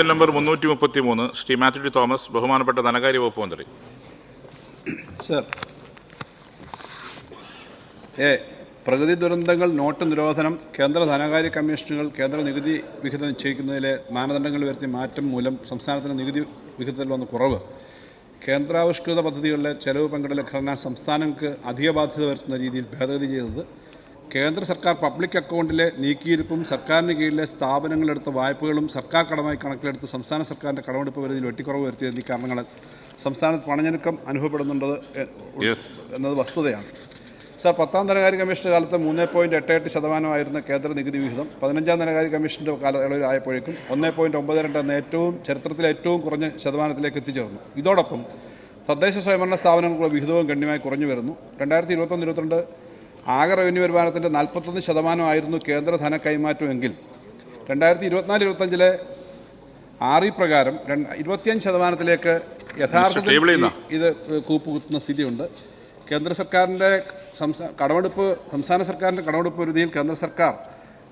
ചോദ്യം നമ്പർ മുന്നൂറ്റി മുപ്പത്തി മൂന്ന് ശ്രീ മാത്യു തോമസ് ബഹുമാനപ്പെട്ട ധനകാര്യ വകുപ്പ് മന്ത്രി. സർ എ പ്രകൃതി ദുരന്തങ്ങൾ നോട്ട് നിരോധനം കേന്ദ്ര ധനകാര്യ കമ്മീഷനുകൾ കേന്ദ്ര നികുതി വിഹിതം നിശ്ചയിക്കുന്നതിലെ മാനദണ്ഡങ്ങൾ വരുത്തിയ മാറ്റം മൂലം സംസ്ഥാനത്തിന് നികുതി വിഹിതത്തിൽ വന്ന കുറവ്. കേന്ദ്രാവിഷ്കൃത പദ്ധതികളിലെ ചെലവ് പങ്കിടൽ ഘടന സംസ്ഥാനങ്ങൾക്ക് അധിക ബാധ്യത വരുത്തുന്ന രീതിയിൽ ഭേദഗതി ചെയ്തത് കേന്ദ്ര സർക്കാർ പബ്ലിക് അക്കൗണ്ടിലെ നീക്കിയിരിപ്പും സർക്കാരിന് കീഴിലെ സ്ഥാപനങ്ങളെടുത്ത വായ്പകളും സർക്കാർ കടമായി കണക്കിലെടുത്ത് സംസ്ഥാന സർക്കാരിന്റെ കടമെടുപ്പ് പരിധിയിൽ വെട്ടിക്കുറവ് വരുത്തിയ എന്നീ കാരണങ്ങളാൽ സംസ്ഥാനത്ത് പണഞ്ഞെരുക്കം അനുഭവപ്പെടുന്നുണ്ടത് എന്നത് വസ്തുതയാണ്. സാർ പത്താം ധനകാര്യ കമ്മീഷന്റെ കാലത്ത് മൂന്ന് പോയിന്റ് എട്ട് എട്ട് ശതമാനമായിരുന്ന കേന്ദ്ര നികുതി വിഹിതം പതിനഞ്ചാം ധനകാര്യ കമ്മീഷന്റെ കാലയളവിലായപ്പോഴേക്കും ഒന്ന് പോയിന്റ് ഒമ്പത് രണ്ട് എന്ന ഏറ്റവും ചരിത്രത്തിലെ ഏറ്റവും കുറഞ്ഞ ശതമാനത്തിലേക്ക് എത്തിച്ചേർന്നു. ഇതോടൊപ്പം തദ്ദേശ സ്വയംഭരണ സ്ഥാപനങ്ങൾക്കുള്ള വിഹിതവും ഗണ്യമായി കുറഞ്ഞു വരുന്നു. രണ്ടായിരത്തി ഇരുപത്തൊന്ന് ഇരുപത്തിരണ്ട് ആകെ റവന്യൂ വരുമാനത്തിന്റെ നാൽപ്പത്തൊന്ന് ശതമാനമായിരുന്നു കേന്ദ്ര ധന കൈമാറ്റമെങ്കിൽ. രണ്ടായിരത്തി ഇരുപത്തിനാല് ഇരുപത്തഞ്ചിലെ ആറി ഇ പ്രകാരം രണ്ട് ഇരുപത്തിയഞ്ച് ശതമാനത്തിലേക്ക് യഥാർത്ഥത്തിൽ ഇത് കൂപ്പുകുത്തുന്ന സ്ഥിതിയുണ്ട്. കേന്ദ്ര സർക്കാരിന്റെ സംസ്ഥാന കടമെടുപ്പ് സംസ്ഥാന സർക്കാരിന്റെ കടമെടുപ്പ് പരിധിയിൽ കേന്ദ്ര സർക്കാർ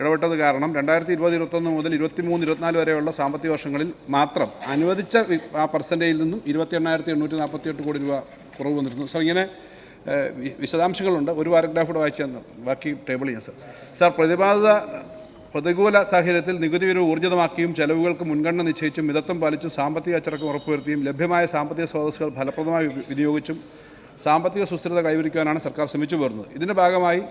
ഇടപെട്ടത് കാരണം രണ്ടായിരത്തി ഇരുപത് ഇരുപത്തൊന്ന് മുതൽ ഇരുപത്തിമൂന്ന് ഇരുപത്തിനാല് വരെയുള്ള സാമ്പത്തിക വർഷങ്ങളിൽ മാത്രം അനുവദിച്ച ആ പെർസെന്റേജിൽ നിന്നും ഇരുപത്തി എണ്ണായിരത്തി എണ്ണൂറ്റി നാൽപ്പത്തി എട്ട് കോടി രൂപ കുറവ് വന്നിരുന്നു. സാർ ഇങ്ങനെ വിശദാംശങ്ങളുണ്ട്. ഒരു പാരഗ്രാഫ് കൂടെ വായിച്ചു തന്നെ. ബാക്കി ടേബിൾ ചെയ്യാം സാർ സാർ പ്രതിപാദിത പ്രതികൂല സാഹചര്യത്തിൽ നികുതി വിരവ് ഊർജിതമാക്കിയും ചെലവുകൾക്ക് മുൻഗണന നിശ്ചയിച്ചും മിതത്വം പാലിച്ചും സാമ്പത്തിക അച്ചടക്കം ഉറപ്പുവരുത്തിയും ലഭ്യമായ സാമ്പത്തിക സ്രോതസ്സുകൾ ഫലപ്രദമായി വിനിയോഗിച്ചും സാമ്പത്തിക സുസ്ഥിരത കൈവരിക്കുവാനാണ് സർക്കാർ ശ്രമിച്ചു പോരുന്നത്. ഇതിന്റെ ഭാഗമായി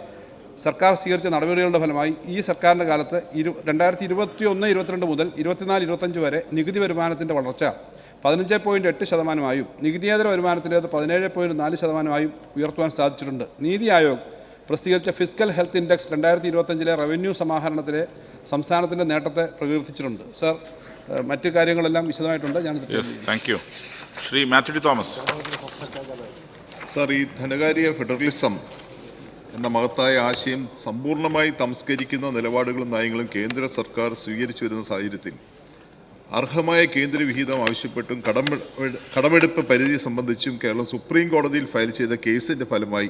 സർക്കാർ സ്വീകരിച്ച നടപടികളുടെ ഫലമായി ഈ സർക്കാരിന്റെ കാലത്ത് ഇരു രണ്ടായിരത്തി ഇരുപത്തി ഒന്ന് ഇരുപത്തിരണ്ട് മുതൽ ഇരുപത്തിനാല് ഇരുപത്തഞ്ച് വരെ നികുതി വരുമാനത്തിന്റെ വളർച്ച പതിനഞ്ച് പോയിന്റ് എട്ട് ശതമാനമായും നികുതിയേതര വരുമാനത്തിന്റേത് പതിനേഴ് പോയിന്റ് നാല് ശതമാനമായും ഉയർത്തുവാൻ സാധിച്ചിട്ടുണ്ട്. നീതി ആയോഗ് പ്രസിദ്ധീകരിച്ച ഫിസിക്കൽ ഹെൽത്ത് ഇൻഡെക്സ് രണ്ടായിരത്തി ഇരുപത്തഞ്ചിലെ റവന്യൂ സമാഹരണത്തിലെ സംസ്ഥാനത്തിന്റെ നേട്ടത്തെ പ്രകീർത്തിച്ചിട്ടുണ്ട്. സർ മറ്റു കാര്യങ്ങളെല്ലാം വിശദമായിട്ടുണ്ട്. ഞാൻ yes thank you Shri Mathew Thomas. Sir ഈ ധനകാര്യ ഫെഡറലിസം എന്ന മഹത്തായ ആശയം സമ്പൂർണമായി തംസ്കരിക്കുന്ന നിലപാടുകളും നയങ്ങളും കേന്ദ്ര സർക്കാർ സ്വീകരിച്ചു വരുന്ന സാഹചര്യത്തിൽ അർഹമായ കേന്ദ്രവിഹിതം ആവശ്യപ്പെട്ടും കടമെ കടമെടുപ്പ് പരിധി സംബന്ധിച്ചും കേരളം സുപ്രീം കോടതിയിൽ ഫയൽ ചെയ്ത കേസിന്റെ ഫലമായി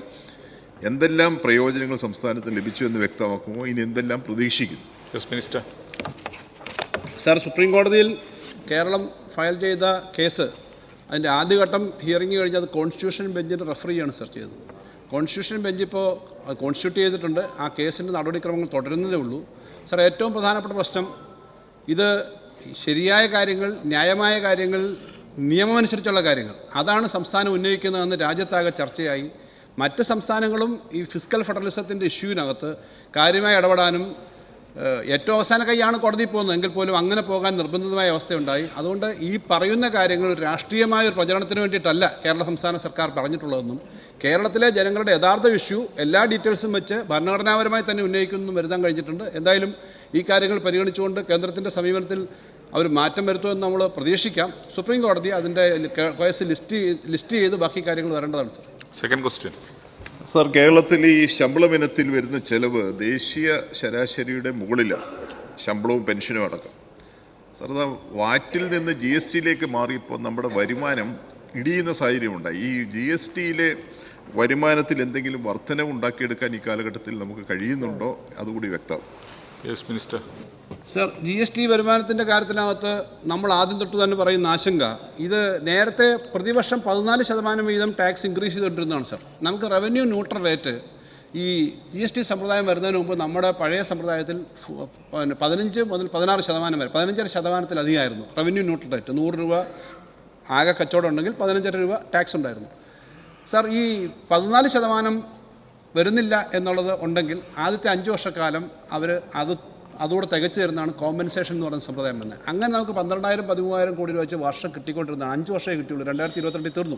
എന്തെല്ലാം പ്രയോജനങ്ങൾ സംസ്ഥാനത്തിന് ലഭിച്ചു എന്ന് വ്യക്തമാക്കുമോ? ഇനി എന്തെല്ലാം പ്രതീക്ഷിക്കുന്നു? സാർ സുപ്രീം കോടതിയിൽ കേരളം ഫയൽ ചെയ്ത കേസ് അതിന്റെ ആദ്യഘട്ടം ഹിയറിംഗ് കഴിഞ്ഞ് അത് കോൺസ്റ്റിറ്റ്യൂഷൻ ബെഞ്ചിന് റെഫർ ചെയ്യാണ് സർ ചെയ്തത്. കോൺസ്റ്റിറ്റ്യൂഷൻ ബെഞ്ച് ഇപ്പോൾ കോൺസ്റ്റിറ്റ്യൂട്ട് ചെയ്തിട്ടുണ്ട്. ആ കേസിന്റെ നടപടിക്രമങ്ങൾ തുടരുന്നതേ ഉള്ളൂ. സാർ ഏറ്റവും പ്രധാനപ്പെട്ട പ്രശ്നം ഇത് ശരിയായ കാര്യങ്ങൾ ന്യായമായ കാര്യങ്ങൾ നിയമമനുസരിച്ചുള്ള കാര്യങ്ങൾ. അതാണ് സംസ്ഥാനം ഉന്നയിക്കുന്നതെന്ന് രാജ്യത്താകെ ചർച്ചയായി. മറ്റ് സംസ്ഥാനങ്ങളും ഈ ഫിസിക്കൽ ഫെഡറലിസത്തിന്റെ ഇഷ്യൂവിനകത്ത് കാര്യമായി ഇടപെടാനും ഏറ്റവും അവസാന കൈയാണ് കോടതിയിൽ പോകുന്നത്. എങ്കിൽ പോലും അങ്ങനെ പോകാൻ നിർബന്ധിതമായ അവസ്ഥയുണ്ടായി. അതുകൊണ്ട് ഈ പറയുന്ന കാര്യങ്ങൾ രാഷ്ട്രീയമായ ഒരു പ്രചരണത്തിന് വേണ്ടിയിട്ടല്ല കേരള സംസ്ഥാന സർക്കാർ പറഞ്ഞിട്ടുള്ളതെന്നും കേരളത്തിലെ ജനങ്ങളുടെ യഥാർത്ഥ ഇഷ്യൂ എല്ലാ ഡീറ്റെയിൽസും വെച്ച് ഭരണഘടനാപരമായി തന്നെ ഉന്നയിക്കുന്നു വരുത്താൻ കഴിഞ്ഞിട്ടുണ്ട്. എന്തായാലും ഈ കാര്യങ്ങൾ പരിഗണിച്ചുകൊണ്ട് കേന്ദ്രത്തിന്റെ സമീപനത്തിൽ അവർ മാറ്റം വരുത്തുമെന്ന് നമ്മൾ പ്രതീക്ഷിക്കാം. സുപ്രീം കോടതി അതിന്റെ കേസ് ലിസ്റ്റ് ലിസ്റ്റ് ചെയ്ത് ബാക്കി കാര്യങ്ങൾ വരേണ്ടതാണ് സർ സെക്കൻഡ് ക്വസ്റ്റ്യൻ സർ കേരളത്തിൽ ഈ ശമ്പളം ഇനത്തിൽ വരുന്ന ചെലവ് ദേശീയ ശരാശരിയുടെ മുകളിലാണ് ശമ്പളവും പെൻഷനും അടക്കം. സാർ വാറ്റിൽ നിന്ന് ജി എസ് ടിയിലേക്ക് മാറിയപ്പോൾ നമ്മുടെ വരുമാനം ഇടിയുന്ന സാഹചര്യമുണ്ടായി ഈ ജി എസ് ടിയിലെ വരുമാനത്തിൽ എന്തെങ്കിലും വർധനവ് ഉണ്ടാക്കിയെടുക്കാൻ ഈ കാലഘട്ടത്തിൽ നമുക്ക് കഴിയുന്നുണ്ടോ? അതുകൂടി വ്യക്തം. Yes minister sir G S T വരുമാനത്തിന്റെ കാര്യത്തിനകത്ത് നമ്മൾ ആദ്യം തൊട്ട് തന്നെ പറയുന്ന ആശങ്ക ഇത് നേരത്തെ പ്രതിവർഷം പതിനാല് ശതമാനം വീതം ടാക്സ് ഇൻക്രീസ് ചെയ്തുകൊണ്ടിരുന്നതാണ് സർ നമുക്ക് റവന്യൂ ന്യൂട്രൽ റേറ്റ് ഈ ജി എസ് ടി സമ്പ്രദായം വരുന്നതിന് മുമ്പ് നമ്മുടെ പഴയ സമ്പ്രദായത്തിൽ പതിനഞ്ച് മുതൽ പതിനാറ് ശതമാനം വരെ പതിനഞ്ചര ശതമാനത്തിലധികമായിരുന്നു റവന്യൂ ന്യൂട്രൽ റേറ്റ് നൂറ് രൂപ ആകെ കച്ചവടം ഉണ്ടെങ്കിൽ പതിനഞ്ചര രൂപ ടാക്സ് ഉണ്ടായിരുന്നു. സാർ ഈ പതിനാല് ശതമാനം വരുന്നില്ല എന്നുള്ളത് ഉണ്ടെങ്കിൽ ആദ്യത്തെ അഞ്ച് വർഷക്കാലം അവർ അത് അതുകൂടെ തികച്ചു തരുന്നതാണ് കോമ്പൻസേഷൻ എന്ന് പറയുന്ന സമ്പ്രദായം വന്നത്. അങ്ങനെ നമുക്ക് പന്ത്രണ്ടായിരം പതിമൂവായിരം കോടി രൂപ വെച്ച് വർഷം കിട്ടിക്കൊണ്ടിരുന്നതാണ്. അഞ്ച് വർഷമേ കിട്ടിയുള്ളൂ. രണ്ടായിരത്തി ഇരുപത്തിരണ്ടിൽ തീർന്നു.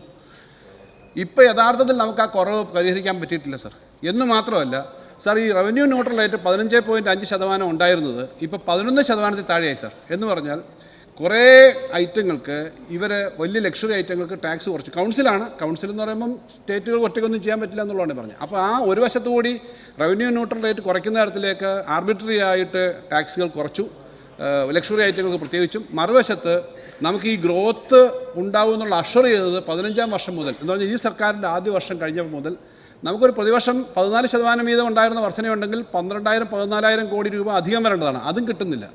ഇപ്പോൾ യഥാർത്ഥത്തിൽ നമുക്ക് ആ കുറവ് പരിഹരിക്കാൻ പറ്റിയിട്ടില്ല സാർ എന്ന് മാത്രമല്ല സാർ ഈ റവന്യൂ ന്യൂട്രൽ റേറ്റ് പതിനഞ്ച് പോയിന്റ് അഞ്ച് ശതമാനം ഉണ്ടായിരുന്നത് ഇപ്പോൾ പതിനൊന്ന് ശതമാനത്തിൽ താഴെയായി സാർ എന്ന് പറഞ്ഞാൽ കുറേ ഐറ്റങ്ങൾക്ക് ഇവർ വലിയ ലക്ഷറി ഐറ്റങ്ങൾക്ക് ടാക്സ് കുറച്ച്. കൗൺസിലാണ്. കൗൺസിൽ എന്ന് പറയുമ്പം സ്റ്റേറ്റുകൾ ഒറ്റയ്ക്കൊന്നും ചെയ്യാൻ പറ്റില്ല എന്നുള്ളതാണ് പറഞ്ഞത്. അപ്പോൾ ആ ഒരു വശത്തു കൂടി റവന്യൂ ന്യൂട്രൽ റേറ്റ് കുറയ്ക്കുന്ന തരത്തിലേക്ക് ആർബിട്രറി ആയിട്ട് ടാക്സുകൾ കുറച്ചു. ലക്ഷറി ഐറ്റങ്ങൾക്ക് പ്രത്യേകിച്ചും. മറുവശത്ത് നമുക്ക് ഈ ഗ്രോത്ത് ഉണ്ടാവും എന്നുള്ള അഷർ ചെയ്തത് പതിനഞ്ചാം വർഷം മുതൽ. എന്ന് പറഞ്ഞാൽ ഈ സർക്കാരിന്റെ ആദ്യ വർഷം കഴിഞ്ഞപ്പോൾ മുതൽ നമുക്കൊരു പ്രതിവർഷം പതിനാല് ശതമാനം വീതം ഉണ്ടായിരുന്ന വർധനയുണ്ടെങ്കിൽ പന്ത്രണ്ടായിരം പതിനാലായിരം കോടി രൂപ അധികം വരേണ്ടതാണ്. അതും കിട്ടുന്നില്ല.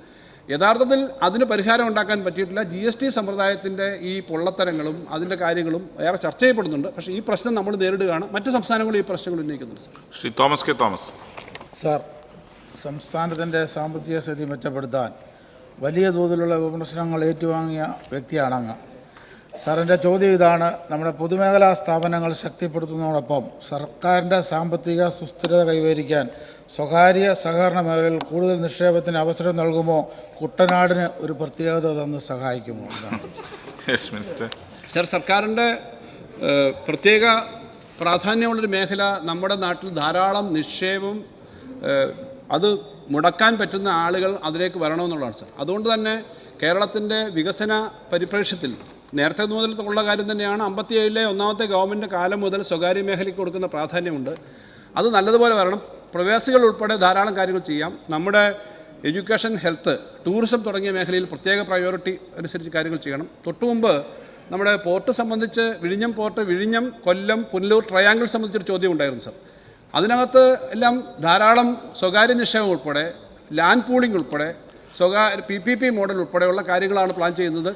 യഥാർത്ഥത്തിൽ അതിന് പരിഹാരം ഉണ്ടാക്കാൻ പറ്റിയിട്ടില്ല. ജി എസ് ടി സമ്പ്രദായത്തിന്റെ ഈ പൊള്ളത്തരങ്ങളും അതിന്റെ കാര്യങ്ങളും ഏറെ ചർച്ച ചെയ്യപ്പെടുന്നുണ്ട്. പക്ഷേ ഈ പ്രശ്നം നമ്മൾ നേരിടുകയാണ്. മറ്റ് സംസ്ഥാനങ്ങളും ഈ പ്രശ്നങ്ങൾ ഉന്നയിക്കുന്നുണ്ട് sir. Shri Thomas K Thomas. Sir സംസ്ഥാനത്തിന്റെ സാമ്പത്തിക സ്ഥിതി മെച്ചപ്പെടുത്താൻ വലിയ തോതിലുള്ള വിമർശനങ്ങൾ ഏറ്റുവാങ്ങിയ വ്യക്തിയാണ് അങ്ങ് സാറിന്റെ ചോദ്യം ഇതാണ്. നമ്മുടെ പൊതുമേഖലാ സ്ഥാപനങ്ങൾ ശക്തിപ്പെടുത്തുന്നതോടൊപ്പം സർക്കാരിന്റെ സാമ്പത്തിക സുസ്ഥിരത കൈവരിക്കാൻ സ്വകാര്യ സഹകരണ മേഖലയിൽ കൂടുതൽ നിക്ഷേപത്തിന് അവസരം നൽകുമോ? കുട്ടനാടിന് ഒരു പ്രത്യേകത തന്ന് സഹായിക്കുമോ? എന്നാണ് യെസ് മിനിസ്റ്റർ സർ സർക്കാരിന്റെ പ്രത്യേക പ്രാധാന്യമുള്ളൊരു മേഖല നമ്മുടെ നാട്ടിൽ ധാരാളം നിക്ഷേപം അത് മുടക്കാൻ പറ്റുന്ന ആളുകൾ അതിലേക്ക് വരണമെന്നുള്ളതാണ് സർ. അതുകൊണ്ട് തന്നെ കേരളത്തിന്റെ വികസന പരിപ്രേക്ഷ്യത്തിൽ നേരത്തെ മുതൽ ഉള്ള കാര്യം തന്നെയാണ്. അമ്പത്തിയേഴിലെ ഒന്നാമത്തെ ഗവൺമെന്റ് കാലം മുതൽ സ്വകാര്യ മേഖലയ്ക്ക് കൊടുക്കുന്ന പ്രാധാന്യമുണ്ട്. അത് നല്ലതുപോലെ വരണം. പ്രവാസികൾ ഉൾപ്പെടെ ധാരാളം കാര്യങ്ങൾ ചെയ്യാം. നമ്മുടെ എഡ്യൂക്കേഷൻ ഹെൽത്ത് ടൂറിസം തുടങ്ങിയ മേഖലയിൽ പ്രത്യേക പ്രയോറിറ്റി അനുസരിച്ച് കാര്യങ്ങൾ ചെയ്യണം. തൊട്ടുമുമ്പ് നമ്മുടെ പോർട്ട് സംബന്ധിച്ച് വിഴിഞ്ഞം പോർട്ട് വിഴിഞ്ഞം കൊല്ലം പുനലൂർ ട്രയാങ്കിൾ സംബന്ധിച്ചൊരു ചോദ്യം ഉണ്ടായിരുന്നു സർ അതിനകത്ത് എല്ലാം ധാരാളം സ്വകാര്യ നിക്ഷേപം ഉൾപ്പെടെ ലാൻഡ് പൂളിംഗ് ഉൾപ്പെടെ സ്വകാര്യ പി പി പി മോഡൽ ഉൾപ്പെടെയുള്ള കാര്യങ്ങളാണ് പ്ലാൻ ചെയ്യുന്നത്.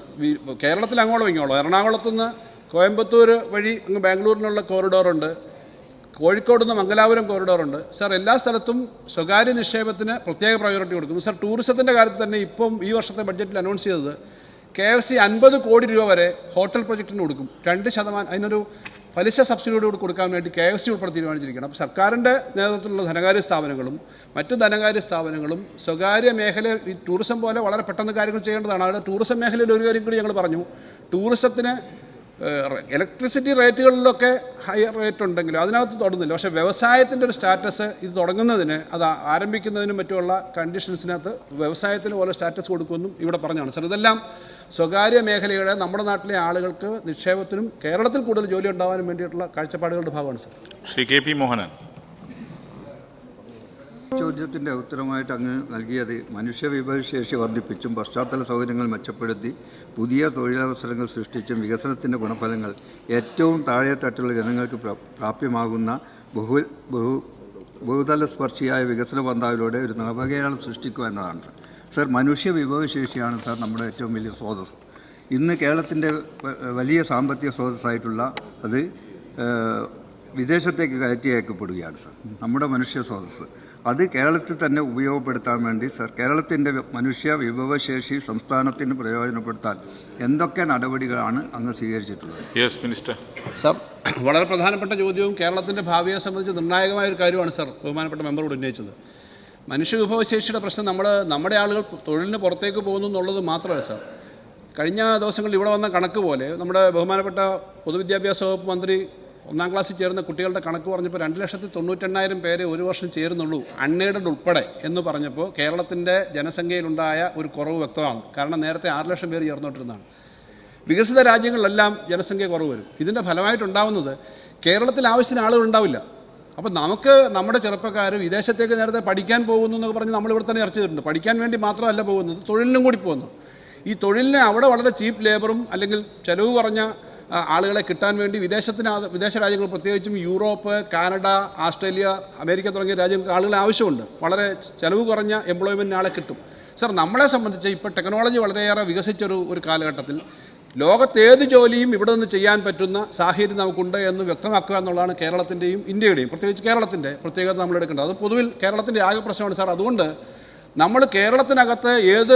കേരളത്തിൽ അങ്ങോളം ഇങ്ങോളം. എറണാകുളത്തുനിന്ന് കോയമ്പത്തൂർ വഴി അങ്ങ് ബാംഗ്ലൂരിനുള്ള കോറിഡോറുണ്ട് കോഴിക്കോട് നിന്ന് മംഗലാപുരം കോറിഡോറുണ്ട് സർ എല്ലാ സ്ഥലത്തും സ്വകാര്യ നിക്ഷേപത്തിന് പ്രത്യേക പ്രയോറിറ്റി കൊടുക്കുന്നു. സർ ടൂറിസത്തിന്റെ കാര്യത്തിൽ തന്നെ ഇപ്പം ഈ വർഷത്തെ ബഡ്ജറ്റിൽ അനൗൺസ് ചെയ്തത് കെ എഫ് സി അൻപത് കോടി രൂപ വരെ ഹോട്ടൽ പ്രൊജക്റ്റിന് കൊടുക്കും. രണ്ട് ശതമാനം അതിനൊരു പലിശ സബ്സിഡിയോട് കൂടി കൊടുക്കാൻ വേണ്ടി കെ എഫ് സി ഉൾപ്പെടെ തീരുമാനിച്ചിരിക്കുകയാണ്. അപ്പോൾ സർക്കാരിന്റെ നേതൃത്വത്തിലുള്ള ധനകാര്യ സ്ഥാപനങ്ങളും മറ്റ് ധനകാര്യ സ്ഥാപനങ്ങളും സ്വകാര്യ മേഖല ഈ ടൂറിസം പോലെ വളരെ പെട്ടെന്ന് കാര്യങ്ങൾ ചെയ്യേണ്ടതാണ്. അവിടെ ടൂറിസം മേഖലയിൽ ഒരു കാര്യം കൂടി ഞങ്ങൾ പറഞ്ഞു. ടൂറിസത്തിന് ഇലക്ട്രിസിറ്റി റേറ്റുകളിലൊക്കെ ഹയർ റേറ്റ് ഉണ്ടെങ്കിലും അതിനകത്ത് തുടങ്ങുന്നില്ല പക്ഷേ വ്യവസായത്തിന്റെ ഒരു സ്റ്റാറ്റസ് ഇത് തുടങ്ങുന്നതിന് അത് ആരംഭിക്കുന്നതിനും മറ്റുമുള്ള കണ്ടീഷൻസിനകത്ത് വ്യവസായത്തിന് പോലെ സ്റ്റാറ്റസ് കൊടുക്കുമെന്നും ഇവിടെ പറഞ്ഞാണ്. സാർ ഇതെല്ലാം സ്വകാര്യ മേഖലയുടെ നമ്മുടെ നാട്ടിലെ ആളുകൾക്ക് നിക്ഷേപത്തിനും കേരളത്തിൽ കൂടുതൽ ജോലി ഉണ്ടാവാനും വേണ്ടിയിട്ടുള്ള കാഴ്ചപ്പാടുകളുടെ ഭാഗമാണ് sir. Shri K P Mohanan. ചോദ്യത്തിന്റെ ഉത്തരമായിട്ട് അങ്ങ് നൽകിയത് മനുഷ്യ വിഭവശേഷി വർദ്ധിപ്പിച്ചും പശ്ചാത്തല സൗകര്യങ്ങൾ മെച്ചപ്പെടുത്തി പുതിയ തൊഴിലവസരങ്ങൾ സൃഷ്ടിച്ചും വികസനത്തിന്റെ ഗുണഫലങ്ങൾ ഏറ്റവും താഴെത്തട്ടിലുള്ള ജനങ്ങൾക്ക് പ്രാപ്യമാകുന്ന ബഹു ബഹു ബഹുതല സ്പർശിയായ വികസന പന്താവിലൂടെ ഒരു നവകേരളം സൃഷ്ടിക്കുക എന്നതാണ് സാർ മനുഷ്യ വിഭവശേഷിയാണ് സർ നമ്മുടെ ഏറ്റവും വലിയ സ്രോതസ് ഇന്ന് കേരളത്തിന്റെ വലിയ സാമ്പത്തിക സ്രോതസ്സായിട്ടുള്ള അത് വിദേശത്തേക്ക് കയറ്റി അയക്കപ്പെടുകയാണ് സർ നമ്മുടെ മനുഷ്യ സ്രോതസ് അത് കേരളത്തിൽ തന്നെ ഉപയോഗപ്പെടുത്താൻ വേണ്ടി സർ കേരളത്തിന്റെ മനുഷ്യ വിഭവശേഷി സംസ്ഥാനത്തിന് പ്രയോജനപ്പെടുത്താൻ എന്തൊക്കെ നടപടികളാണ് അങ്ങ് സ്വീകരിച്ചിട്ടുള്ളത്? യെസ് മിനിസ്റ്റർ സർ വളരെ പ്രധാനപ്പെട്ട ചോദ്യവും കേരളത്തിന്റെ ഭാവിയെ സംബന്ധിച്ച് നിർണായകമായ ഒരു കാര്യമാണ് സർ ബഹുമാനപ്പെട്ട മെമ്പറോട് ഉന്നയിച്ചത്. മനുഷ്യ വിഭവശേഷിയുടെ പ്രശ്നം നമ്മൾ നമ്മുടെ ആളുകൾ തൊഴിലിന് പുറത്തേക്ക് പോകുന്നു എന്നുള്ളത് മാത്രമല്ല സാർ. കഴിഞ്ഞ ദിവസങ്ങളിൽ ഇവിടെ വന്ന കണക്ക് പോലെ നമ്മുടെ ബഹുമാനപ്പെട്ട പൊതുവിദ്യാഭ്യാസ വകുപ്പ് മന്ത്രി ഒന്നാം ക്ലാസ്സിൽ ചേർന്ന കുട്ടികളുടെ കണക്ക് പറഞ്ഞപ്പോൾ രണ്ട് ലക്ഷത്തി തൊണ്ണൂറ്റെണ്ണായിരം പേരെ ഒരു വർഷം ചേരുന്നുള്ളൂ അൺഎയ്ഡഡ് ഉൾപ്പെടെ എന്ന് പറഞ്ഞപ്പോൾ കേരളത്തിന്റെ ജനസംഖ്യയിലുണ്ടായ ഒരു കുറവ് വ്യക്തമാണ്. കാരണം നേരത്തെ ആറ് ലക്ഷം പേര് ചേർന്നുകൊണ്ടിരുന്നതാണ് വികസിത രാജ്യങ്ങളിലെല്ലാം ജനസംഖ്യ കുറവ് വരും. ഇതിന്റെ ഫലമായിട്ടുണ്ടാവുന്നത് കേരളത്തിൽ ആവശ്യത്തിന് ആളുകൾ ഉണ്ടാവില്ല. അപ്പോൾ നമുക്ക് നമ്മുടെ ചെറുപ്പക്കാർ വിദേശത്തേക്ക് നേരത്തെ പഠിക്കാൻ പോകുന്നു എന്നൊക്കെ പറഞ്ഞ് നമ്മൾ ഇവിടെ തന്നെ ചർച്ച ചെയ്തിട്ടുണ്ട് പഠിക്കാൻ വേണ്ടി മാത്രമല്ല പോകുന്നത് തൊഴിലിനും കൂടി പോകുന്നു. ഈ തൊഴിലിനെ അവിടെ വളരെ ചീപ്പ് ലേബറും അല്ലെങ്കിൽ ചിലവ് കുറഞ്ഞ ആളുകളെ കിട്ടാൻ വേണ്ടി വിദേശത്തിന് വിദേശ രാജ്യങ്ങൾ പ്രത്യേകിച്ചും യൂറോപ്പ് കാനഡ ആസ്ട്രേലിയ അമേരിക്ക തുടങ്ങിയ രാജ്യങ്ങൾക്ക് ആളുകളെ ആവശ്യമുണ്ട്. വളരെ ചിലവ് കുറഞ്ഞ എംപ്ലോയ്മെന്റിന് ആളെ കിട്ടും. സർ നമ്മളെ സംബന്ധിച്ച് ഇപ്പോൾ ടെക്നോളജി വളരെയേറെ വികസിച്ചൊരു ഒരു കാലഘട്ടത്തിൽ ലോകത്ത് ഏത് ജോലിയും ഇവിടെ നിന്ന് ചെയ്യാൻ പറ്റുന്ന സാഹചര്യം നമുക്കുണ്ട് എന്ന് വ്യക്തമാക്കുക എന്നുള്ളതാണ് കേരളത്തിന്റെയും ഇന്ത്യയുടെയും. പ്രത്യേകിച്ച് കേരളത്തിന്റെ പ്രത്യേകത നമ്മൾ എടുക്കേണ്ടത്. അത് പൊതുവിൽ കേരളത്തിന്റെ ആകെ പ്രശ്നമാണ് സാർ. അതുകൊണ്ട് നമ്മൾ കേരളത്തിനകത്ത് ഏത്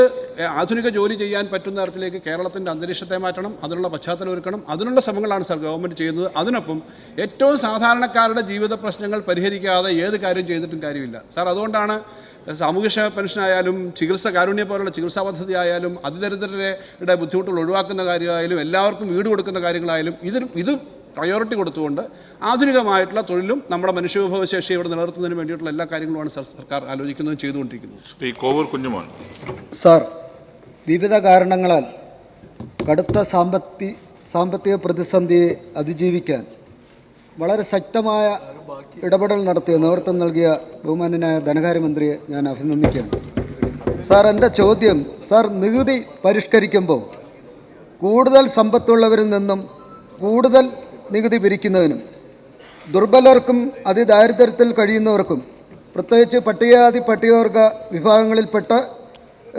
ആധുനിക ജോലി ചെയ്യാൻ പറ്റുന്ന തരത്തിലേക്ക് കേരളത്തിന്റെ അന്തരീക്ഷത്തെ മാറ്റണം അതിനുള്ള പശ്ചാത്തലം ഒരുക്കണം അതിനുള്ള ശ്രമങ്ങളാണ് സാർ ഗവൺമെന്റ് ചെയ്യുന്നത്. അതിനൊപ്പം ഏറ്റവും സാധാരണക്കാരുടെ ജീവിത പ്രശ്നങ്ങൾ പരിഹരിക്കാതെ ഏത് കാര്യം ചെയ്തിട്ടും കാര്യമില്ല. സാർ അതുകൊണ്ടാണ് സാമൂഹ്യക്ഷേമ പെൻഷനായാലും ചികിത്സ കാരുണ്യ പോലുള്ള ചികിത്സാ പദ്ധതി ആയാലും അതിദരിദ്രരുടെ ബുദ്ധിമുട്ടുകൾ ഒഴിവാക്കുന്ന കാര്യമായാലും എല്ലാവർക്കും വീട് കൊടുക്കുന്ന കാര്യങ്ങളായാലും ഇതിനും ഇത് പ്രയോറിറ്റി കൊടുത്തുകൊണ്ട് ആധുനികമായിട്ടുള്ള തൊഴിലും നമ്മുടെ മനുഷ്യവിഭവശേഷി ഇവിടെ നിലനിർത്തുന്നതിന് വേണ്ടിയിട്ടുള്ള എല്ലാ കാര്യങ്ങളുമാണ് സർ സർക്കാർ ആലോചിക്കുന്നതും ചെയ്തുകൊണ്ടിരിക്കുന്നത്. ശ്രീ കോവൂർ കുഞ്ഞുമോൻ. സാർ വിവിധ കാരണങ്ങളാൽ കടുത്ത സാമ്പത്തി സാമ്പത്തിക പ്രതിസന്ധിയെ അതിജീവിക്കാൻ വളരെ ശക്തമായ ഇടപെടൽ നടത്തിയ നേതൃത്വം നൽകിയ ബഹുമാന്യനായ ധനകാര്യമന്ത്രിയെ ഞാൻ അഭിനന്ദിക്കുകയാണ്. സാർ എന്റെ ചോദ്യം സാർ നികുതി പരിഷ്കരിക്കുമ്പോൾ കൂടുതൽ സമ്പത്തുള്ളവരിൽ നിന്നും കൂടുതൽ നികുതി പിരിക്കുന്നതിനും ദുർബലർക്കും അതിദാരിദ്ര്യത്തിൽ കഴിയുന്നവർക്കും പ്രത്യേകിച്ച് പട്ടികജാതി പട്ടികവർഗ വിഭാഗങ്ങളിൽപ്പെട്ട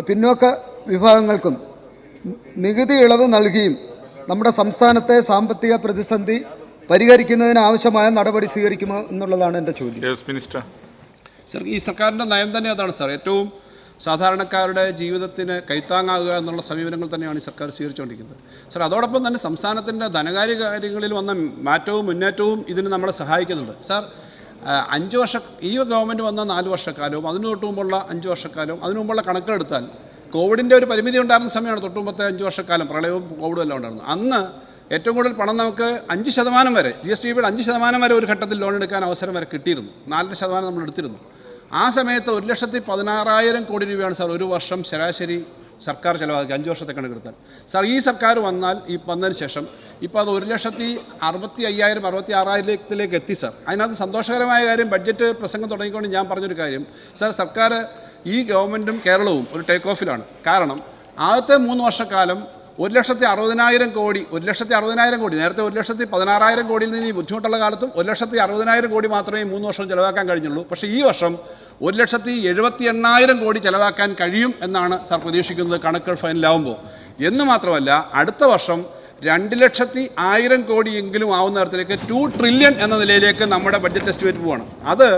പിന്നോക്ക വിഭാഗങ്ങൾക്കും നികുതി ഇളവ് നൽകിയും നമ്മുടെ സംസ്ഥാനത്തെ സാമ്പത്തിക പ്രതിസന്ധി പരിഹരിക്കുന്നതിന് ആവശ്യമായ നടപടി സ്വീകരിക്കുമോ എന്നുള്ളതാണ് എന്റെ ചോദ്യം. മിനിസ്റ്റർ. സർ ഈ സർക്കാരിന്റെ നയം തന്നെ അതാണ് സർ. ഏറ്റവും സാധാരണക്കാരുടെ ജീവിതത്തിന് കൈത്താങ്ങാകുക എന്നുള്ള സമീപനങ്ങൾ തന്നെയാണ് ഈ സർക്കാർ സ്വീകരിച്ചുകൊണ്ടിരിക്കുന്നത്. സർ അതോടൊപ്പം തന്നെ സംസ്ഥാനത്തിന്റെ ധനകാര്യ കാര്യങ്ങളിൽ വന്ന മാറ്റവും മുന്നേറ്റവും ഇതിന് നമ്മളെ സഹായിക്കുന്നുണ്ട്. സാർ അഞ്ച് വർഷ ഈ ഗവൺമെന്റ് വന്ന നാല് വർഷക്കാലവും അതിനു തൊട്ട് മുമ്പുള്ള അഞ്ച് വർഷക്കാലവും അതിനു മുമ്പുള്ള കണക്കെടുത്താൽ കോവിഡിന്റെ ഒരു പരിമിതി ഉണ്ടായിരുന്ന സമയമാണ് തൊട്ട് മുമ്പത്തെ അഞ്ച് വർഷക്കാലം പ്രളയവും കോവിഡും എല്ലാം ഉണ്ടായിരുന്നു അന്ന് ഏറ്റവും കൂടുതൽ പണം നമുക്ക് അഞ്ച് ശതമാനം വരെ ജി എസ് ടി ബിയുടെ അഞ്ച് ശതമാനം വരെ ഒരു ഘട്ടത്തിൽ ലോൺ എടുക്കാൻ അവസരം വരെ കിട്ടിയിരുന്നു. നാലര ശതമാനം നമ്മൾ എടുത്തിരുന്നു. ആ സമയത്ത് ഒരു ലക്ഷത്തി പതിനാറായിരം കോടി രൂപയാണ് സാർ ഒരു വർഷം ശരാശരി സർക്കാർ ചിലവാക്കുക അഞ്ച് വർഷത്തെ കണക്കെടുത്താൽ സാർ ഈ സർക്കാർ വന്നാൽ ഈ വന്നതിന് ശേഷം ഇപ്പോൾ അത് ഒരു ലക്ഷത്തി അറുപത്തി അയ്യായിരം അറുപത്തി ആറായിരത്തിലേക്ക് എത്തി സാർ. അതിനകത്ത് സന്തോഷകരമായ കാര്യം ബഡ്ജറ്റ് പ്രസംഗം തുടങ്ങിക്കൊണ്ട് ഞാൻ പറഞ്ഞൊരു കാര്യം. സാർ സർക്കാർ ഈ ഗവൺമെന്റും കേരളവും ഒരു ടേക്ക് ഓഫിലാണ്. കാരണം ആദ്യത്തെ മൂന്ന് വർഷക്കാലം ഒരു ലക്ഷത്തി അറുപതിനായിരം കോടി ഒരു ലക്ഷത്തി അറുപതിനായിരം കോടി നേരത്തെ ഒരു ലക്ഷത്തി പതിനാറായിരം കോടിയിൽ നിന്ന് ഈ ബുദ്ധിമുട്ടുള്ള കാലത്തും ഒരു ലക്ഷത്തി അറുപതിനായിരം കോടി മാത്രമേ ഈ മൂന്ന് വർഷം ചിലവാക്കാൻ കഴിഞ്ഞുള്ളൂ. പക്ഷേ ഈ വർഷം ഒരു ലക്ഷത്തി എഴുപത്തി എണ്ണായിരം കോടി ചിലവാക്കാൻ കഴിയും എന്നാണ് സാർ പ്രതീക്ഷിക്കുന്നത് കണക്കുകൾ ഫൈനലാവുമ്പോൾ. എന്ന് മാത്രമല്ല അടുത്ത വർഷം രണ്ട് ലക്ഷത്തി ആയിരം കോടിയെങ്കിലും ആവുന്ന തരത്തിലേക്ക് ടു ട്രില്യൺ എന്ന നിലയിലേക്ക് നമ്മുടെ ബഡ്ജറ്റ് എസ്റ്റിമേറ്റ് പോവാണ്. അത്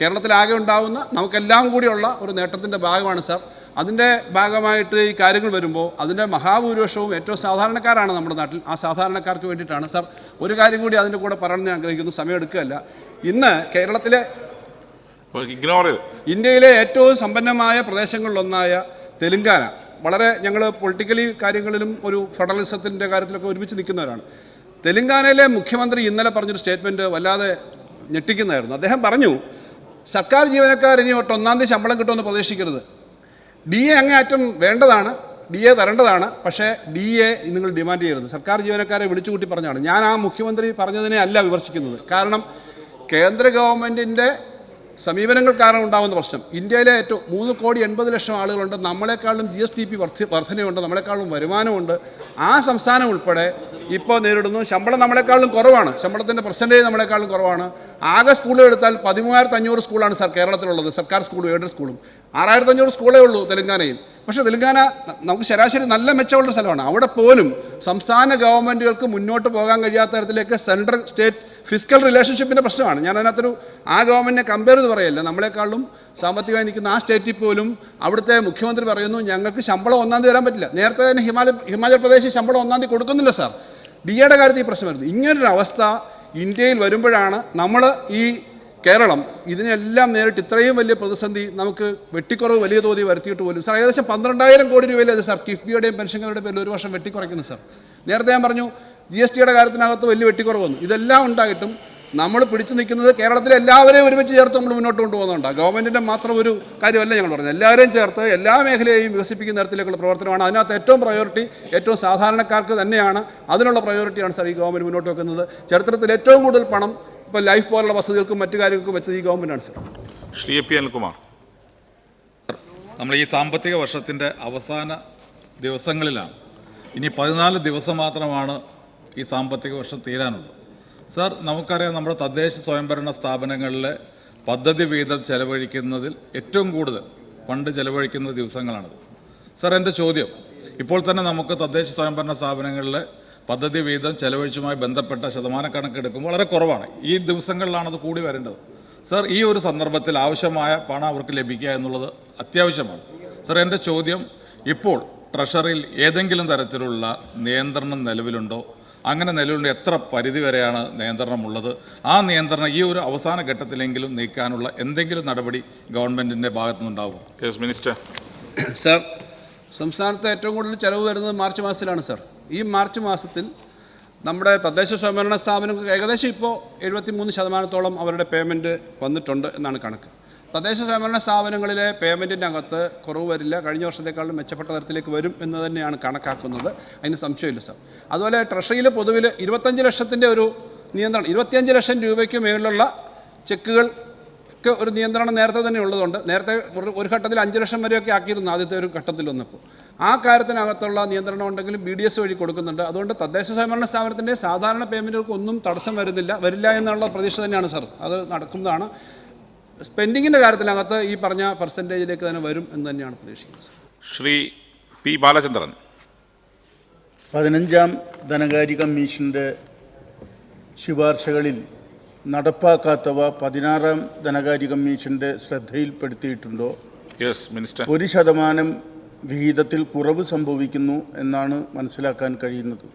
കേരളത്തിലാകെ ഉണ്ടാവുന്ന നമുക്കെല്ലാം കൂടിയുള്ള ഒരു നേട്ടത്തിന്റെ ഭാഗമാണ് സാർ. അതിന്റെ ഭാഗമായിട്ട് ഈ കാര്യങ്ങൾ വരുമ്പോൾ അതിന്റെ മഹാഭൂരിപക്ഷവും ഏറ്റവും സാധാരണക്കാരാണ് നമ്മുടെ നാട്ടിൽ. ആ സാധാരണക്കാർക്ക് വേണ്ടിയിട്ടാണ്. സാർ ഒരു കാര്യം കൂടി അതിന്റെ കൂടെ പറയണമെന്ന് ഞാൻ ആഗ്രഹിക്കുന്നു. സമയം എടുക്കുകയല്ല. ഇന്ന് കേരളത്തിലെ ഇന്ത്യയിലെ ഏറ്റവും സമ്പന്നമായ പ്രദേശങ്ങളിലൊന്നായ തെലുങ്കാന. വളരെ ഞങ്ങൾ പൊളിറ്റിക്കലി കാര്യങ്ങളിലും ഒരു ഫെഡറലിസത്തിന്റെ കാര്യത്തിലൊക്കെ ഒരുമിച്ച് നിൽക്കുന്നവരാണ്. തെലുങ്കാനയിലെ മുഖ്യമന്ത്രി ഇന്നലെ പറഞ്ഞൊരു സ്റ്റേറ്റ്മെന്റ് വല്ലാതെ ഞെട്ടിക്കുന്നതായിരുന്നു. അദ്ദേഹം പറഞ്ഞു സർക്കാർ ജീവനക്കാർ ഇനി ഒട്ടൊന്നാം തീയതി ശമ്പളം കിട്ടുമെന്ന് പ്രതീക്ഷിക്കരുത്. ഡി എ അങ്ങേയറ്റം വേണ്ടതാണ് ഡി എ തരേണ്ടതാണ് പക്ഷേ ഡി എ നിങ്ങൾ ഡിമാൻഡ് ചെയ്യരുത്. സർക്കാർ ജീവനക്കാരെ വിളിച്ചുകൂട്ടി പറഞ്ഞാണ് ഞാൻ ആ മുഖ്യമന്ത്രി പറഞ്ഞതിനെ അല്ല വിമർശിക്കുന്നത്. കാരണം കേന്ദ്ര ഗവൺമെന്റിന്റെ സമീപനങ്ങൾ കാരണം ഉണ്ടാകുന്ന പ്രശ്നം. ഇന്ത്യയിലെ ഏറ്റവും മൂന്ന് കോടി എൺപത് ലക്ഷം ആളുകളുണ്ട്. നമ്മളെക്കാളും ജി എസ് ടി പി വർദ്ധ വർധനയുണ്ട്. നമ്മളെക്കാളും വരുമാനമുണ്ട്. ആ സംസ്ഥാനം ഉൾപ്പെടെ ഇപ്പോൾ നേരിടുന്നു. ശമ്പളം നമ്മളെക്കാളും കുറവാണ്. ശമ്പളത്തിന്റെ പെർസെന്റേജ് നമ്മളെക്കാളും കുറവാണ്. ആകെ സ്കൂളുകൾ എടുത്താൽ പതിമൂവായിരത്തി അഞ്ഞൂറ് സ്കൂളാണ് സർ കേരളത്തിലുള്ളത്. സർക്കാർ സ്കൂളും എയ്ഡഡ് സ്കൂളും ആറായിരത്തി അഞ്ഞൂറ് സ്കൂളേ ഉള്ളൂ തെലങ്കാനയിൽ. പക്ഷേ തെലങ്കാന നമുക്ക് ശരാശരി നല്ല മെച്ചമുള്ള സ്ഥലമാണ്. അവിടെ പോലും സംസ്ഥാന ഗവൺമെന്റുകൾക്ക് മുന്നോട്ട് പോകാൻ കഴിയാത്ത തരത്തിലേക്ക് സെൻട്രൽ സ്റ്റേറ്റ് ഫിസിക്കൽ റിലേഷൻഷിപ്പിന്റെ പ്രശ്നമാണ്. ഞാൻ അതിനകത്തൊരു ആ ഗവൺമെന്റിനെ കമ്പയർ ചെയ്ത് പറയല്ല. നമ്മളെക്കാളും സാമ്പത്തികമായി നിൽക്കുന്ന ആ സ്റ്റേറ്റിൽ പോലും അവിടുത്തെ മുഖ്യമന്ത്രി പറയുന്നു ഞങ്ങൾക്ക് ശമ്പളം ഒന്നാം തീയതി തരാൻ പറ്റില്ല. നേരത്തെ തന്നെ ഹിമാലയ ഹിമാചൽ പ്രദേശിൽ ശമ്പളം ഒന്നാം തീയതി കൊടുക്കുന്നില്ല സാർ. ഡി എയുടെ കാര്യത്തിൽ ഈ പ്രശ്നം വരുന്നു ഇങ്ങനൊരു അവസ്ഥ ഇന്ത്യയിൽ വരുമ്പോഴാണ് നമ്മൾ ഈ കേരളം ഇതിനെല്ലാം നേരിട്ട് ഇത്രയും വലിയ പ്രതിസന്ധി നമുക്ക് വെട്ടിക്കുറവ് വലിയ തോതിൽ വരുത്തിയിട്ട് പോലും. സാർ ഏകദേശം പന്ത്രണ്ടായിരം കോടി രൂപയിലത് സാർ കിഫ്ബിയുടെയും പെൻഷനുകളുടെ പേരിൽ ഒരു വർഷം വെട്ടിക്കുറയ്ക്കുന്നു സാർ. നേരത്തെ ഞാൻ പറഞ്ഞു ജി എസ് ടിയുടെ കാര്യത്തിനകത്ത് വലിയ വെട്ടിക്കുറവ് വന്നു ഇതെല്ലാം ഉണ്ടായിട്ടും നമ്മൾ പിടിച്ചു നിൽക്കുന്നത് കേരളത്തിലെ എല്ലാവരെയും ഒരുമിച്ച് ചേർത്ത് നമ്മൾ മുന്നോട്ട് കൊണ്ടുപോകുന്നുണ്ട്. ഗവൺമെന്റിന്റെ മാത്രം ഒരു കാര്യമല്ല ഞങ്ങൾ പറഞ്ഞത്. എല്ലാവരെയും ചേർത്ത് എല്ലാ മേഖലയെയും വികസിപ്പിക്കുന്ന തരത്തിലേക്കുള്ള പ്രവർത്തനമാണ്. അതിനകത്ത് ഏറ്റവും പ്രയോറിറ്റി ഏറ്റവും സാധാരണക്കാർക്ക് തന്നെയാണ്. അതിനുള്ള പ്രയോറിറ്റിയാണ് സാർ ഈ ഗവൺമെന്റ് മുന്നോട്ട് വെക്കുന്നത്. ചരിത്രത്തിൽ ഏറ്റവും കൂടുതൽ പണം ഇപ്പോൾ ലൈഫ് പോലുള്ള വസതികൾക്കും മറ്റു കാര്യങ്ങൾക്കും വെച്ചത് ഈ ഗവൺമെന്റാണ് sir. Shri A P Anilkumar. നമ്മൾ ഈ സാമ്പത്തിക വർഷത്തിന്റെ അവസാന ദിവസങ്ങളിലാണ്. ഇനി പതിനാല് ദിവസം മാത്രമാണ് ഈ സാമ്പത്തിക വർഷം തീരാനുള്ളൂ. സാർ നമുക്കറിയാം നമ്മുടെ തദ്ദേശ സ്വയംഭരണ സ്ഥാപനങ്ങളിലെ പദ്ധതി വീതം ചെലവഴിക്കുന്നതിൽ ഏറ്റവും കൂടുതൽ ഫണ്ട് ചെലവഴിക്കുന്ന ദിവസങ്ങളാണിത്. സാർ എന്റെ ചോദ്യം. ഇപ്പോൾ തന്നെ നമുക്ക് തദ്ദേശ സ്വയംഭരണ സ്ഥാപനങ്ങളിലെ പദ്ധതി വീതം ചെലവഴിച്ചുമായി ബന്ധപ്പെട്ട ശതമാനക്കണക്കെടുക്കുമ്പോൾ വളരെ കുറവാണ്. ഈ ദിവസങ്ങളിലാണ് അത് കൂടി വരേണ്ടത്. സാർ ഈ ഒരു സന്ദർഭത്തിൽ ആവശ്യമായ പണം അവർക്ക് ലഭിക്കുക എന്നുള്ളത് അത്യാവശ്യമാണ്. സാർ എന്റെ ചോദ്യം ഇപ്പോൾ ട്രഷറിയിൽ ഏതെങ്കിലും തരത്തിലുള്ള നിയന്ത്രണം നിലവിലുണ്ടോ? അങ്ങനെ നിലവിലുണ്ട് എത്ര പരിധി വരെയാണ് നിയന്ത്രണമുള്ളത്? ആ നിയന്ത്രണം ഈ ഒരു അവസാന ഘട്ടത്തിലെങ്കിലും നീക്കാനുള്ള എന്തെങ്കിലും നടപടി ഗവൺമെന്റിന്റെ ഭാഗത്തുനിന്നുണ്ടാവും? Yes minister. സർ സംസ്ഥാനത്ത് ഏറ്റവും കൂടുതൽ ചെലവ് വരുന്നത് മാർച്ച് മാസത്തിലാണ് സർ. ഈ മാർച്ച് മാസത്തിൽ നമ്മുടെ തദ്ദേശ സ്വയംഭരണ സ്ഥാപനങ്ങൾക്ക് ഏകദേശം ഇപ്പോൾ എഴുപത്തി മൂന്ന് ശതമാനത്തോളം അവരുടെ പേയ്മെന്റ് വന്നിട്ടുണ്ട് എന്നാണ് കണക്ക്. തദ്ദേശ സ്വയംഭരണ സ്ഥാപനങ്ങളിലെ പേയ്മെന്റിന്റെ അകത്ത് കുറവ് വരില്ല. കഴിഞ്ഞ വർഷത്തേക്കാളും മെച്ചപ്പെട്ട തരത്തിലേക്ക് വരും എന്ന് തന്നെയാണ് കണക്കാക്കുന്നത്. അതിന് സംശയമില്ല സാർ അതുപോലെ ട്രഷറിയിൽ പൊതുവിൽ ഇരുപത്തഞ്ച് ലക്ഷത്തിന്റെ ഒരു നിയന്ത്രണം ഇരുപത്തിയഞ്ച് ലക്ഷം രൂപയ്ക്ക് മേളിലുള്ള ചെക്കുകൾ ഒക്കെ ഒരു നിയന്ത്രണം നേരത്തെ തന്നെ ഉള്ളതുകൊണ്ട് നേരത്തെ ഒരു- ഘട്ടത്തിൽ അഞ്ച് ലക്ഷം വരെയൊക്കെ ആക്കിയിരുന്നു ആദ്യത്തെ ഒരു ഘട്ടത്തിൽ വന്നപ്പോൾ. ആ കാര്യത്തിനകത്തുള്ള നിയന്ത്രണം ഉണ്ടെങ്കിലും ബി ഡി എസ് വഴി കൊടുക്കുന്നുണ്ട്. അതുകൊണ്ട് തദ്ദേശ സ്വയംഭരണ സ്ഥാപനത്തിന്റെ സാധാരണ പേയ്മെന്റുകൾക്ക് ഒന്നും തടസ്സം വരുന്നില്ല വരില്ല എന്നുള്ള പ്രതീക്ഷ തന്നെയാണ് സർ അത് നടക്കുന്നതാണ്. സ്പെൻഡിങ്ങിന്റെ കാര്യത്തിനകത്ത് ഈ പറഞ്ഞ പെർസെന്റേജിലേക്ക് തന്നെ വരും എന്ന് തന്നെയാണ് പ്രതീക്ഷിക്കുന്നത് ശ്രീ പി ബാലചന്ദ്രൻ. പതിനഞ്ചാം ധനകാര്യ കമ്മീഷന്റെ ശുപാർശകളിൽ നടപ്പാക്കാത്തവ പതിനാറാം ധനകാര്യ കമ്മീഷന്റെ ശ്രദ്ധയിൽപ്പെടുത്തിയിട്ടുണ്ടോ? യെസ് മിനിസ്റ്റർ ഒരു ശതമാനം വിഹിതത്തിൽ കുറവ് സംഭവിക്കുന്നു എന്നാണ് മനസ്സിലാക്കാൻ കഴിയുന്നത്.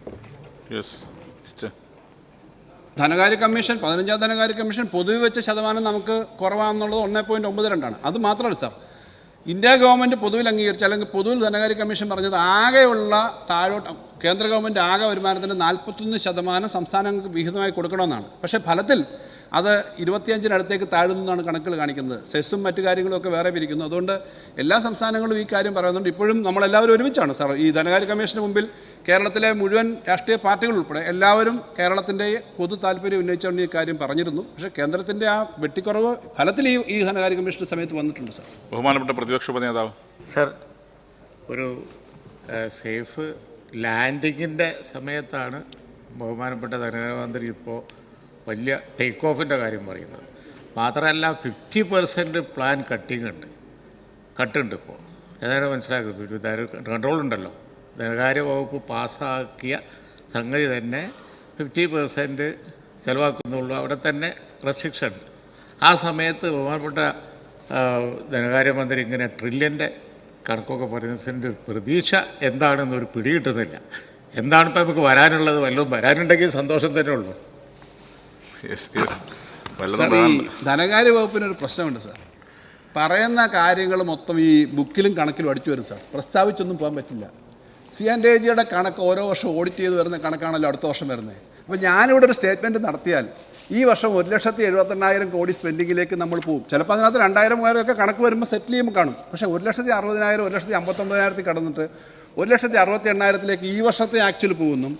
ധനകാര്യ കമ്മീഷൻ പതിനഞ്ചാം ധനകാര്യ കമ്മീഷൻ പൊതുവെ വെച്ച ശതമാനം നമുക്ക് കുറവാണെന്നുള്ളത് ഒന്നേ പോയിന്റ് ഒമ്പത് രണ്ടാണ്. അത് മാത്രമല്ല സാർ ഇന്ത്യ ഗവൺമെന്റ് പൊതുവിൽ അംഗീകരിച്ച അല്ലെങ്കിൽ പൊതുവിൽ ധനകാര്യ കമ്മീഷൻ പറഞ്ഞത് ആകെയുള്ള താഴോട്ട് കേന്ദ്ര ഗവൺമെന്റ് ആകെ വരുമാനത്തിന്റെ നാൽപ്പത്തൊന്ന് ശതമാനം സംസ്ഥാനങ്ങൾക്ക് വിഹിതമായി കൊടുക്കണമെന്നാണ്. പക്ഷേ ഫലത്തിൽ അത് ഇരുപത്തിയഞ്ചിനടുത്തേക്ക് താഴുന്നതാണ് കണക്കുകൾ കാണിക്കുന്നത്. സെസ്സും മറ്റു കാര്യങ്ങളും ഒക്കെ വേറെ പിരിക്കുന്നു. അതുകൊണ്ട് എല്ലാ സംസ്ഥാനങ്ങളും ഈ കാര്യം പറയുന്നുണ്ട്. ഇപ്പോഴും നമ്മളെല്ലാവരും ഒരുമിച്ചാണ് സാർ. ഈ ധനകാര്യ കമ്മീഷന് മുമ്പിൽ കേരളത്തിലെ മുഴുവൻ രാഷ്ട്രീയ പാർട്ടികൾ ഉൾപ്പെടെ എല്ലാവരും കേരളത്തിന്റെ പൊതു താല്പര്യം ഉന്നയിച്ചുകൊണ്ട് ഈ കാര്യം പറഞ്ഞിരുന്നു. പക്ഷേ കേന്ദ്രത്തിന്റെ ആ വെട്ടിക്കുറവ് ഫലത്തിൽ ഈ ഈ ധനകാര്യ കമ്മീഷന്റെ സമയത്ത് വന്നിട്ടുണ്ട് സാർ. ബഹുമാനപ്പെട്ട പ്രതിപക്ഷ ഉപനേതാവ്. സർ ഒരു സേഫ് ലാൻഡിങ്ങിന്റെ സമയത്താണ് ബഹുമാനപ്പെട്ട ധനകാര്യമന്ത്രി ഇപ്പോൾ വലിയ ടേക്ക് ഓഫിന്റെ കാര്യം പറയുന്നത്. മാത്രമല്ല ഫിഫ്റ്റി പെർസെന്റ് പ്ലാൻ കട്ടിങ് ഉണ്ട്. കട്ടുണ്ട് ഇപ്പോൾ ഏതായാലും മനസ്സിലാക്കും കൺട്രോൾ ഉണ്ടല്ലോ. ധനകാര്യ വകുപ്പ് പാസ്സാക്കിയ സംഗതി തന്നെ ഫിഫ്റ്റി പെർസെന്റ് ചിലവാക്കുന്നുള്ളൂ. അവിടെ തന്നെ റെസ്ട്രിക്ഷൻ ആ സമയത്ത് ബഹുമാനപ്പെട്ട ധനകാര്യമന്ത്രി ഇങ്ങനെ ട്രില്യന്റെ കണക്കൊക്കെ പറയുന്നതിന്റെ പ്രതീക്ഷ എന്താണെന്നൊരു പിടി കിട്ടുന്നില്ല എന്താണ് ഇപ്പോൾ നമുക്ക് വരാനുള്ളത്? വല്ലതും വരാനുണ്ടെങ്കിൽ സന്തോഷം തന്നെ ഉള്ളൂ. സാർ വകുപ്പിന് ഈ ധനകാര്യ വകുപ്പിനൊരു പ്രശ്നമുണ്ട് സാർ പറയുന്ന കാര്യങ്ങൾ മൊത്തം ഈ ബുക്കിലും കണക്കിലും അടിച്ചു വരും സാർ പ്രസ്താവിച്ചൊന്നും പോകാൻ പറ്റില്ല. സി ആൻഡ് എ ജിയുടെ കണക്ക് ഓരോ വർഷം ഓഡിറ്റ് ചെയ്ത് വരുന്ന കണക്കാണല്ലോ അടുത്ത വർഷം വരുന്നത് അപ്പോൾ ഞാനിവിടെ ഒരു സ്റ്റേറ്റ്മെന്റ് നടത്തിയാൽ ഈ വർഷം ഒരു ലക്ഷത്തി എഴുപത്തെണ്ണായിരം കോടി സ്പെൻഡിങ്ങിലേക്ക് നമ്മൾ പോകും ചിലപ്പോൾ അതിനകത്ത് രണ്ടായിരം മൂവായിരം ഒക്കെ കണക്ക് വരുമ്പോൾ സെറ്റിൽ ചെയ്യുമ്പോൾ കാണും. പക്ഷേ ഒരു ലക്ഷത്തി അറുപതിനായിരം ഒരു ലക്ഷത്തി അമ്പത്തൊമ്പതിനായിരത്തിൽ കടന്നിട്ട് ഒരു ലക്ഷത്തി അറുപത്തി എണ്ണായിരത്തിലേക്ക് ഈ വർഷത്തെ ആക്ച്വൽ പോകുന്നു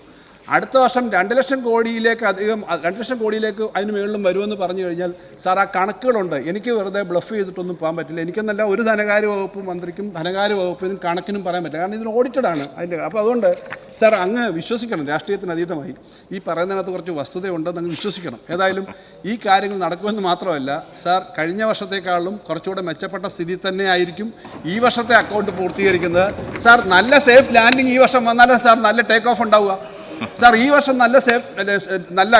അടുത്ത വർഷം രണ്ട് ലക്ഷം കോടിയിലേക്ക് അധികം രണ്ട് ലക്ഷം കോടിയിലേക്ക് അതിന് മുകളിലും വരുമെന്ന് പറഞ്ഞു കഴിഞ്ഞാൽ സാർ ആ കണക്കുകളുണ്ട്. എനിക്ക് വെറുതെ ബ്ലഫ് ചെയ്തിട്ടൊന്നും പോകാൻ പറ്റില്ല. എനിക്കെന്നല്ല ഒരു ധനകാര്യ വകുപ്പ് മന്ത്രിക്കും ധനകാര്യ വകുപ്പിനും കണക്കിനും പറയാൻ പറ്റില്ല. കാരണം ഇതിന് ആണ് അതിന്റെ. അപ്പോൾ അതുകൊണ്ട് സാർ അങ്ങ് വിശ്വസിക്കണം രാഷ്ട്രീയത്തിന് അതീതമായി. ഈ പറയുന്നതിനകത്ത് കുറച്ച് വസ്തുതയുണ്ടെന്ന് അങ്ങ് വിശ്വസിക്കണം. ഏതായാലും ഈ കാര്യങ്ങൾ നടക്കുമെന്ന് മാത്രമല്ല സാർ കഴിഞ്ഞ വർഷത്തേക്കാളും കുറച്ചുകൂടെ മെച്ചപ്പെട്ട സ്ഥിതി തന്നെ ആയിരിക്കും ഈ വർഷത്തെ അക്കൗണ്ട് പൂർത്തീകരിക്കുന്നത്. സാർ നല്ല സേഫ് ലാൻഡിങ് ഈ വർഷം വന്നാലേ സാർ നല്ല ടേക്ക് ഓഫ് ഉണ്ടാവുക. സാർ ഈ വർഷം നല്ല സേഫ് നല്ല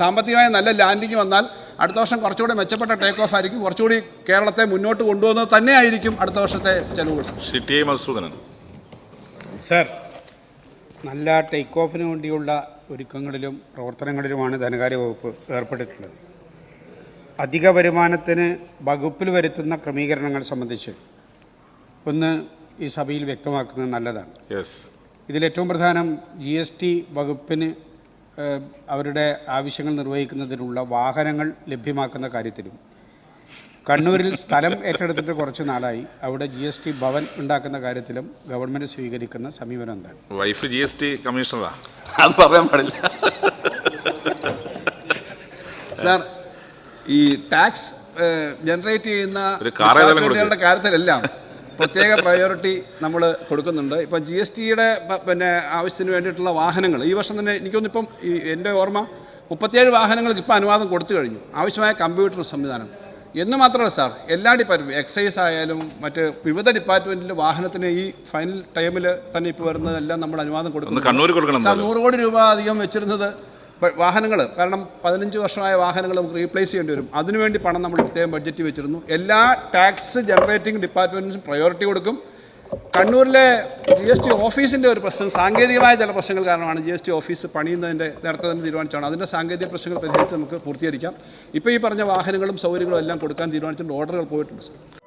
സാമ്പത്തികമായ നല്ല ലാൻഡിങ് വന്നാൽ അടുത്ത വർഷം കുറച്ചുകൂടി മെച്ചപ്പെട്ട ടേക്ക് ഓഫ് ആയിരിക്കും. കുറച്ചുകൂടി കേരളത്തെ മുന്നോട്ട് കൊണ്ടുപോകുന്നത് തന്നെ ആയിരിക്കും അടുത്ത വർഷത്തെ ചെലവുകൾ. മധുസൂദനൻ. സർ നല്ല ടേക്ക് ഓഫിന് വേണ്ടിയുള്ള ഒരുക്കങ്ങളിലും പ്രവർത്തനങ്ങളിലുമാണ് ധനകാര്യ വകുപ്പ് ഏർപ്പെട്ടിട്ടുള്ളത്. അധിക വരുമാനത്തിന് വകുപ്പിൽ വരുത്തുന്ന ക്രമീകരണങ്ങൾ സംബന്ധിച്ച് ഒന്ന് ഈ സഭയിൽ വ്യക്തമാക്കുന്നത് നല്ലതാണ്. യെസ് ഇതിലേറ്റവും പ്രധാനം ജി എസ് ടി വകുപ്പിന് അവരുടെ ആവശ്യങ്ങൾ നിർവഹിക്കുന്നതിനുള്ള വാഹനങ്ങൾ ലഭ്യമാക്കുന്ന കാര്യത്തിലും. കണ്ണൂരിൽ സ്ഥലം ഏറ്റെടുത്തിട്ട് കുറച്ച് നാളായി. അവിടെ ജി എസ് ടി ഭവൻ ഉണ്ടാക്കുന്ന കാര്യത്തിലും ഗവൺമെന്റ് സ്വീകരിക്കുന്ന സമീപനം എന്താണ്? വൈഫ് ജി എസ് ടി കമ്മീഷണറാ? അത് പറയാൻ പാടില്ല. സാർ ഈ ടാക്സ് ജനറേറ്റ് ചെയ്യുന്ന കാര്യത്തിലെല്ലാം പ്രത്യേക പ്രയോറിറ്റി നമ്മൾ കൊടുക്കുന്നുണ്ട്. ഇപ്പം ജി എസ് ടിയുടെ പിന്നെ ആവശ്യത്തിന് വേണ്ടിയിട്ടുള്ള വാഹനങ്ങൾ ഈ വർഷം തന്നെ എനിക്കൊന്നിപ്പം ഈ എന്റെ ഓർമ്മ മുപ്പത്തിയേഴ് വാഹനങ്ങൾക്ക് ഇപ്പം അനുവാദം കൊടുത്തു കഴിഞ്ഞു. ആവശ്യമായ കമ്പ്യൂട്ടർ സംവിധാനം. എന്ന് മാത്രമല്ല സാർ എല്ലാ ഡിപ്പാർട്ട് എക്സൈസ് ആയാലും മറ്റ് വിവിധ ഡിപ്പാർട്ട്മെന്റിലെ വാഹനത്തിന് ഈ ഫൈനൽ ടൈമിൽ തന്നെ ഇപ്പോൾ വരുന്നതെല്ലാം നമ്മൾ അനുവാദം കൊടുക്കുന്നു കണ്ണൂര് കൊടുക്കണം സാർ. നൂറ് കോടി രൂപ അധികം വെച്ചിരുന്നത് വാഹനങ്ങൾ കാരണം പതിനഞ്ച് വർഷമായ വാഹനങ്ങൾ നമുക്ക് റീപ്ലേസ് ചെയ്യേണ്ടി വരും. അതിനുവേണ്ടി പണം നമ്മൾ പ്രത്യേകം ബഡ്ജറ്റ് വെച്ചിരുന്നു. എല്ലാ ടാക്സ് ജനറേറ്റിംഗ് ഡിപ്പാർട്ട്മെന്റിനും പ്രയോറിറ്റി കൊടുക്കും. കണ്ണൂരിലെ ജി എസ് ടി ഓഫീസിന്റെ ഒരു പ്രശ്നം സാങ്കേതികമായ ചില പ്രശ്നങ്ങൾ കാരണമാണ് ജി എസ് ടി ഓഫീസ് പണിയുന്നതിന്റെ നേരത്തെ തന്നെ തീരുമാനിച്ചാണ് അതിന്റെ സാങ്കേതിക പ്രശ്നങ്ങൾ പരിഹരിച്ച് നമുക്ക് പൂർത്തീകരിക്കാം. ഇപ്പോൾ ഈ പറഞ്ഞ വാഹനങ്ങളും സൗകര്യങ്ങളും എല്ലാം കൊടുക്കാൻ തീരുമാനിച്ചിട്ടുണ്ട്. ഓർഡറുകൾ പോയിട്ടുണ്ട്